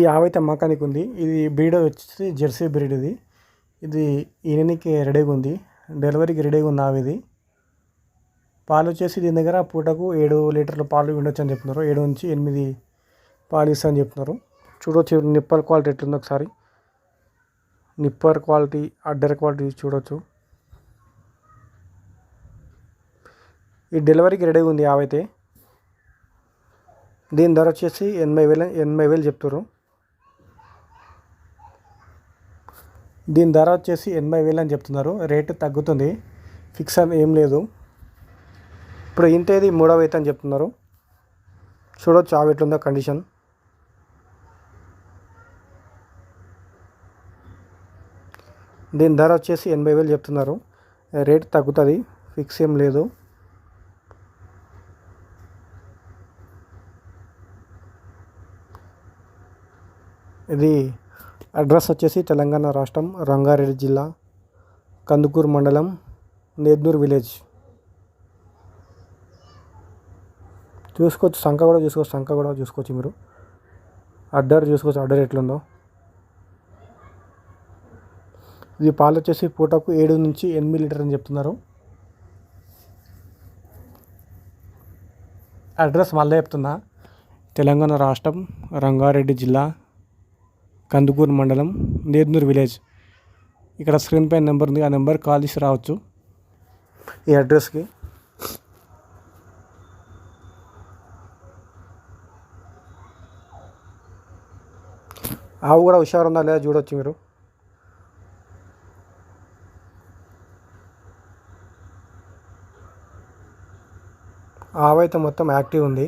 ఈ ఆవైతే అమ్మకానికి ఉంది ఇది బ్రీడ్ వచ్చేసి జెర్సీ బ్రీడ్ ఇది. ఇది ఈయనకి రెడీగా ఉంది డెలివరీకి రెడీగా ఉంది ఆవు ఇది పాలు వచ్చేసి దీని దగ్గర పూటకు ఏడు లీటర్ల పాలు ఉండొచ్చు అని చెప్తున్నారు. ఏడు నుంచి ఎనిమిది పాలు ఇస్తా అని చెప్తున్నారు. చూడొచ్చు నిప్పర్ క్వాలిటీ ఎట్లుంది ఒకసారి. నిప్పర్ క్వాలిటీ అడ్డర్ క్వాలిటీ చూడొచ్చు. ఈ డెలివరీకి రెడీ ఉంది ఆవైతే. దీని ధర వచ్చేసి ఎనభై వేలు ఎనభై వేలు చెప్తారు దీని ధర వచ్చేసి ఎనభై వేలు అని చెప్తున్నారు. రేటు తగ్గుతుంది. ఫిక్స్ అని ఏం లేదు. ఇప్పుడు ఇంతేది మూడవ అయితే అని చెప్తున్నారు. చూడొచ్చు ఆవు ఎట్లుందో కండిషన్. దీని ధర వచ్చేసి ఎనభై వేలు చెప్తున్నారు. రేట్ తగ్గుతుంది. ఫిక్స్ ఏం లేదు. ఇది అడ్రస్ వచ్చేసి తెలంగాణ రాష్ట్రం రంగారెడ్డి జిల్లా కందుకూరు మండలం నేద్నూరు విలేజ్. చూసుకోవచ్చు సంఖ కూడా చూసుకోవచ్చు సంఖ కూడా చూసుకోవచ్చు మీరు. అడ్డర్ చూసుకోవచ్చు అడ్డర్ ఎట్లుందో. ఇది పాలు వచ్చేసి పూటకు ఏడు నుంచి ఎనిమిది లీటర్ అని చెప్తున్నారు. అడ్రస్ మళ్ళీ చెప్తున్నా. తెలంగాణ రాష్ట్రం రంగారెడ్డి జిల్లా కందుకూరు మండలం నేర్నూరు విలేజ్. ఇక్కడ స్క్రీన్ పైన నెంబర్ ఉంది ఆ నెంబర్ కాల్ చేసి రావచ్చు. ఈ అడ్రస్కి. ఆవు కూడా హుషారు ఉందా లేదా చూడవచ్చు మీరు. ఆవు అయితే మొత్తం యాక్టివ్ ఉంది.